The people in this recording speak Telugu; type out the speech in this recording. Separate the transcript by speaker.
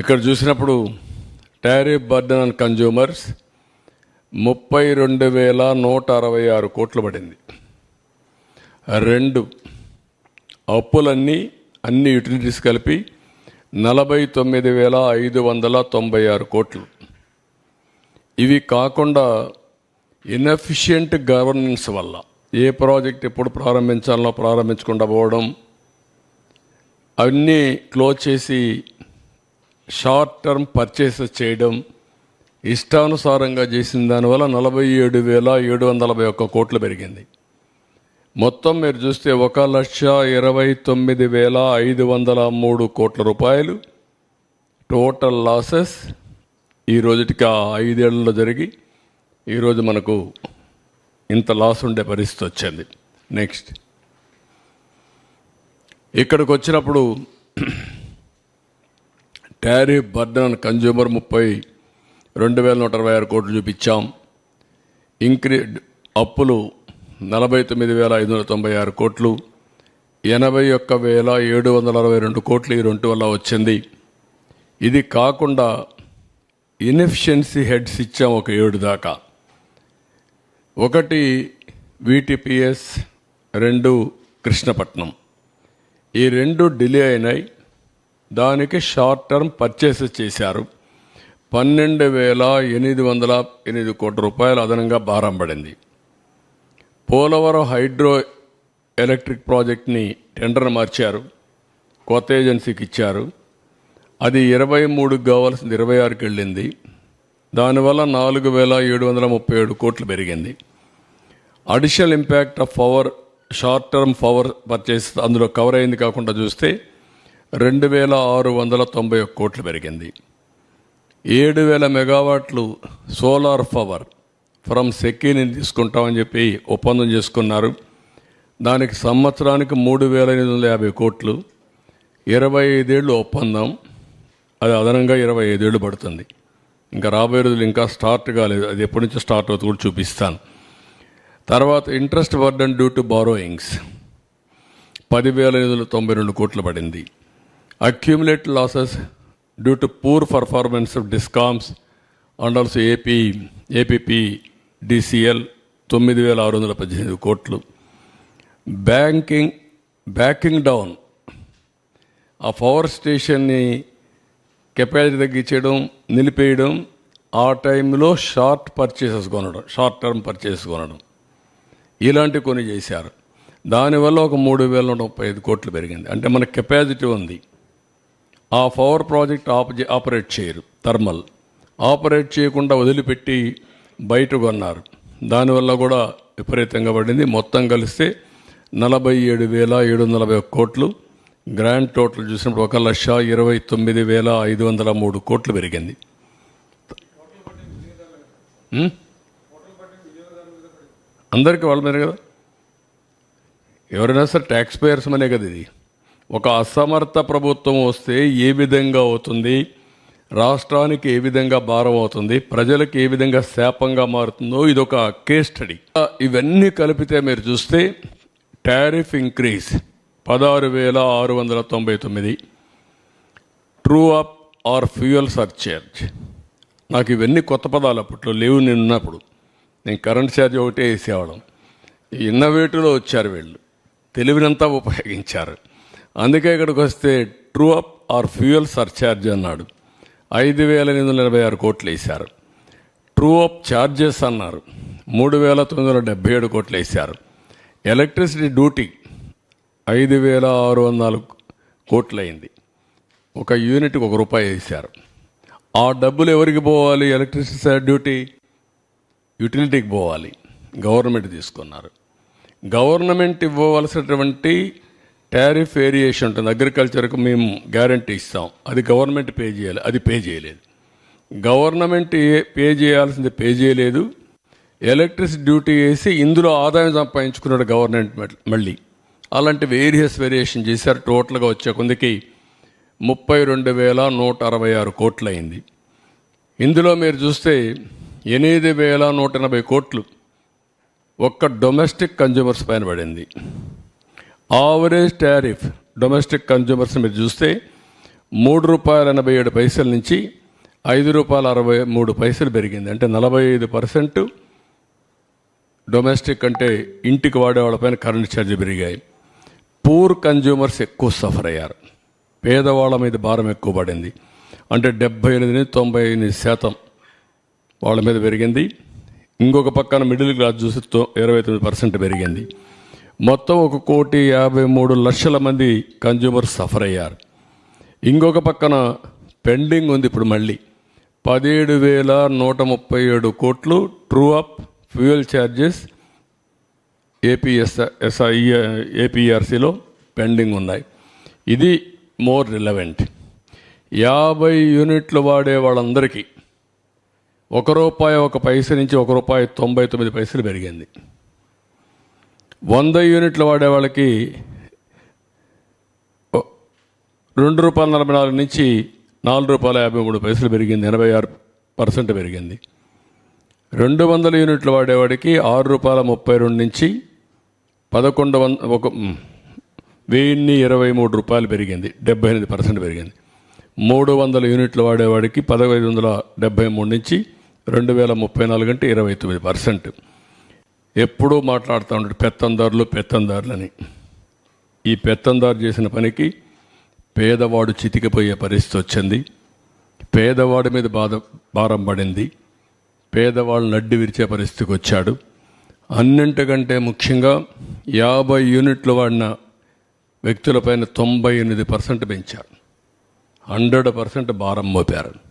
Speaker 1: ఇక్కడ చూసినప్పుడు టారిఫ్ బర్డన్ అండ్ కన్జ్యూమర్స్ ముప్పై రెండు వేల నూట అరవై ఆరు కోట్లు పడింది. రెండు అప్పులన్నీ అన్ని యూటిలిటీస్ కలిపి నలభై తొమ్మిది వేల ఐదు వందల తొంభై ఆరు కోట్లు. ఇవి కాకుండా ఇన్ఎఫిషియంట్ గవర్నెన్స్ వల్ల ఏ ప్రాజెక్ట్ ఎప్పుడు ప్రారంభించాలో ప్రారంభించకుండా పోవడం అవన్నీ క్లోజ్ చేసి షార్ట్ టర్మ్ పర్చేసెస్ చేయడం ఇష్టానుసారంగా చేసిన దానివల్ల నలభై ఏడు వేల ఏడు వందల నలభై ఒక్క కోట్లు పెరిగింది. మొత్తం మీరు చూస్తే ఒక లక్ష ఇరవై తొమ్మిది వేల ఐదు వందల మూడు కోట్ల రూపాయలు. టోటల్ లాసెస్ ఈ రోజుటికి ఆ ఐదేళ్ళలో జరిగి ఈరోజు మనకు ఇంత లాస్ ఉండే పరిస్థితి వచ్చింది. నెక్స్ట్ ఇక్కడికి వచ్చినప్పుడు టారిఫ్ బర్డన్ అండ్ కన్జ్యూమర్ ముప్పై రెండు వేల నూట అరవై ఆరు కోట్లు చూపించాం. ఇంక్రీ అప్పులు నలభై తొమ్మిది వేల ఐదు వందల తొంభై ఆరు కోట్లు. ఎనభై ఒక్క వేల ఏడు వందల అరవై రెండు కోట్లు ఈ రెండు వల్ల వచ్చింది. ఇది కాకుండా ఇన్ఎఫిషియన్సీ హెడ్స్ ఇచ్చాం ఒక ఏడు దాకా. ఒకటి వీటిపిఎస్ రెండు కృష్ణపట్నం. ఈ రెండు డిలే అయినాయి. దానికి షార్ట్ టర్మ్ పర్చేసెస్ చేశారు. పన్నెండు వేల ఎనిమిది వందల ఎనిమిది కోట్ల రూపాయలు అదనంగా భారం పడింది. పోలవరం హైడ్రో ఎలక్ట్రిక్ ప్రాజెక్ట్ని టెండర్ మార్చారు. కొత్త ఏజెన్సీకి ఇచ్చారు. అది ఇరవై మూడుకి కావాల్సింది ఇరవై ఆరుకి వెళ్ళింది. దానివల్ల నాలుగు వేల ఏడు వందల ముప్పై ఏడు కోట్లు పెరిగింది. Additional impact of power short term power purchase అందులో కవర్ అయింది కాకుండా చూస్తే రెండు వేల ఆరు వందల తొంభై ఒక్క కోట్లు పెరిగింది. ఏడు వేల మెగావాట్లు సోలార్ పవర్ ఫ్రమ్ సెక్కీని తీసుకుంటామని చెప్పి ఒప్పందం చేసుకున్నారు. దానికి సంవత్సరానికి మూడు వేల ఎనిమిది వందల యాభై కోట్లు. ఇరవై ఐదేళ్ళు ఒప్పందం. అది అదనంగా ఇరవై ఐదేళ్ళు పడుతుంది. ఇంకా రాబోయే రోజులు ఇంకా స్టార్ట్ కాలేదు. అది ఎప్పటి నుంచి స్టార్ట్ అవుతుంది కూడా చూపిస్తాను. తర్వాత interest burden due to borrowings. పదివేల ఎనిమిది వందల తొంభై రెండు కోట్లు పడింది. Accumulate losses due to poor performance of discoms and also AP APP DCL తొమ్మిది వేల ఆరు వందల పద్దెనిమిది కోట్లు. బ్యాంకింగ్ బ్యాకింగ్ డౌన్ ఆ పవర్ స్టేషన్ని కెపాసిటీ తగ్గించడం నిలిపేయడం ఆ టైంలో షార్ట్ పర్చేసెస్ కొనడం షార్ట్ టర్మ్ పర్చేసెస్ కొనడం. ఇలాంటి కొన్ని చేశారు. దానివల్ల ఒక మూడు వేల ముప్పై ఐదు కోట్లు పెరిగింది. అంటే మన కెపాసిటీ ఉంది. ఆ పవర్ ప్రాజెక్ట్ ఆప ఆపరేట్ చేయరు. థర్మల్. ఆపరేట్ చేయకుండా వదిలిపెట్టి బయట కొన్నారు దానివల్ల కూడా విపరీతంగా పడింది. మొత్తం కలిస్తే నలభై ఏడు వేల ఏడు వందల నలభై కోట్లు. గ్రాండ్ టోటల్ చూసినప్పుడు ఒక లక్ష ఇరవై తొమ్మిది వేల ఐదు వందల మూడు కోట్లు పెరిగింది. అందరికీ వాళ్ళ మీద కదా? ఎవరైనా సరే ట్యాక్స్ పేయర్స్ మనే కదా ఇది? ఒక అసమర్థ ప్రభుత్వం వస్తే ఏ విధంగా అవుతుంది? రాష్ట్రానికి ఏ విధంగా భారం అవుతుంది? ప్రజలకు ఏ విధంగా శాపంగా మారుతుందో ఇది ఒక కేస్ స్టడీ ఇవన్నీ కలిపితే మీరు చూస్తే టారిఫ్ ఇంక్రీజ్ పదహారు వేల ఆరు వందల తొంభై తొమ్మిది. True up or fuel surcharge నాకు ఇవన్నీ కొత్త పదాలు అప్పట్లో లేవు నేను ఉన్నప్పుడు నేను కరెంట్ ఛార్జ్ ఒకటే వేసేవాళ్ళం. ఇన్నోవేటివ్లో వచ్చారు వీళ్ళు. తెలివినంతా ఉపయోగించారు. అందుకే ఇక్కడికి వస్తే true up or fuel surcharge అన్నాడు. ఐదు వేల ఎనిమిది వందల ఎనభై ఆరు కోట్లు వేశారు. ట్రూ అప్ ఛార్జెస్ అన్నారు. మూడు వేల తొమ్మిది వందల డెబ్బై ఏడు కోట్లు వేశారు. ఎలక్ట్రిసిటీ డ్యూటీ ఐదు వేల ఆరు వందల నాలుగు కోట్లు అయింది. ఒక యూనిట్కి ఒక రూపాయి వేశారు. ఆ డబ్బులు ఎవరికి పోవాలి? Electricity duty? యూటిలిటీకి పోవాలి. గవర్నమెంట్ తీసుకున్నారు. గవర్నమెంట్ ఇవ్వవలసినటువంటి టారిఫ్ వేరియేషన్ ఉంటుంది. అగ్రికల్చర్కు మేము గ్యారంటీ ఇస్తాం. అది గవర్నమెంట్ పే చేయాలి. అది పే చేయలేదు. గవర్నమెంట్ పే చేయాల్సింది పే చేయలేదు. ఎలక్ట్రిసిటీ డ్యూటీ వేసి ఇందులో ఆదాయం సంపాదించుకున్నాడు గవర్నమెంట్ మళ్ళీ- మళ్ళీ. అలాంటి వేరియస్ వేరియేషన్ చేశారు. టోటల్గా వచ్చే కొందికి ముప్పై రెండు వేల నూట అరవై ఆరు కోట్లు అయింది ఇందులో మీరు చూస్తే ఎనిమిది వేల నూట ఎనభై కోట్లు ఒక్క డొమెస్టిక్ కన్జ్యూమర్స్ పైన పడింది. ఆవరేజ్ టారిఫ్ డొమెస్టిక్ కన్జ్యూమర్స్ మీరు చూస్తే మూడు రూపాయల ఎనభై ఏడు పైసల నుంచి ఐదు రూపాయల అరవై మూడు పైసలు పెరిగింది. అంటే నలభై ఐదు పర్సెంట్ డొమెస్టిక్ అంటే ఇంటికి వాడే వాళ్ళపైన కరెంట్ ఛార్జ్ పెరిగాయి. పూర్ కన్జ్యూమర్స్ ఎక్కువ సఫర్ అయ్యారు. పేదవాళ్ళ మీద భారం ఎక్కువ పడింది. అంటే డెబ్బై ఎనిమిది నుంచి తొంభై ఎనిమిది శాతం వాళ్ళ మీద పెరిగింది. ఇంకొక పక్కన మిడిల్ క్లాస్ చూసి ఇరవై తొమ్మిది పర్సెంట్ పెరిగింది. మొత్తం ఒక కోటి యాభై మూడు లక్షల మంది కన్జ్యూమర్స్ సఫర్ అయ్యారు. ఇంకొక పక్కన పెండింగ్ ఉంది ఇప్పుడు మళ్ళీ. పదిహేడు వేల నూట ముప్పై ఏడు కోట్లు true up fuel charges APS SI ఏపీఆర్సీలో pending ఉన్నాయి. ఇది మోర్ రిలవెంట్ యాభై యూనిట్లు వాడే వాళ్ళందరికీ ఒక రూపాయి ఒక పైస నుంచి ఒక రూపాయి తొంభై తొమ్మిది పైసలు పెరిగింది. వంద యూనిట్లు వాడే వాళ్ళకి రెండు రూపాయల నలభై నాలుగు నుంచి నాలుగు రూపాయల యాభై మూడు పైసలు పెరిగింది ఎనభై ఆరు పర్సెంట్ పెరిగింది. రెండు వందల యూనిట్లు వాడేవాడికి ఆరు రూపాయల ముప్పై రెండు నుంచి పదకొండు వంద ఒక వెయ్యిన్ని ఇరవై మూడు రూపాయలు పెరిగింది డెబ్బై ఎనిమిది పర్సెంట్ పెరిగింది. మూడు వందల యూనిట్లు వాడేవాడికి పదహైదు వందల డెబ్బై మూడు నుంచి రెండు వేల ముప్పై నాలుగు అంటే ఇరవై తొమ్మిది పర్సెంట్. ఎప్పుడూ మాట్లాడుతూ ఉంటాడు పెత్తందారులు పెత్తందారులని. ఈ పెత్తందారు చేసిన పనికి పేదవాడు చితికిపోయే పరిస్థితి వచ్చింది. పేదవాడి మీద బాధ భారం పడింది. పేదవాళ్ళు నడ్డి విరిచే పరిస్థితికి వచ్చాడు. అన్నింటికంటే ముఖ్యంగా యాభై యూనిట్లు వాడిన వ్యక్తులపైన తొంభై ఎనిమిది పర్సెంట్ పెంచారు. హండ్రెడ్ పర్సెంట్ భారం మోపారు.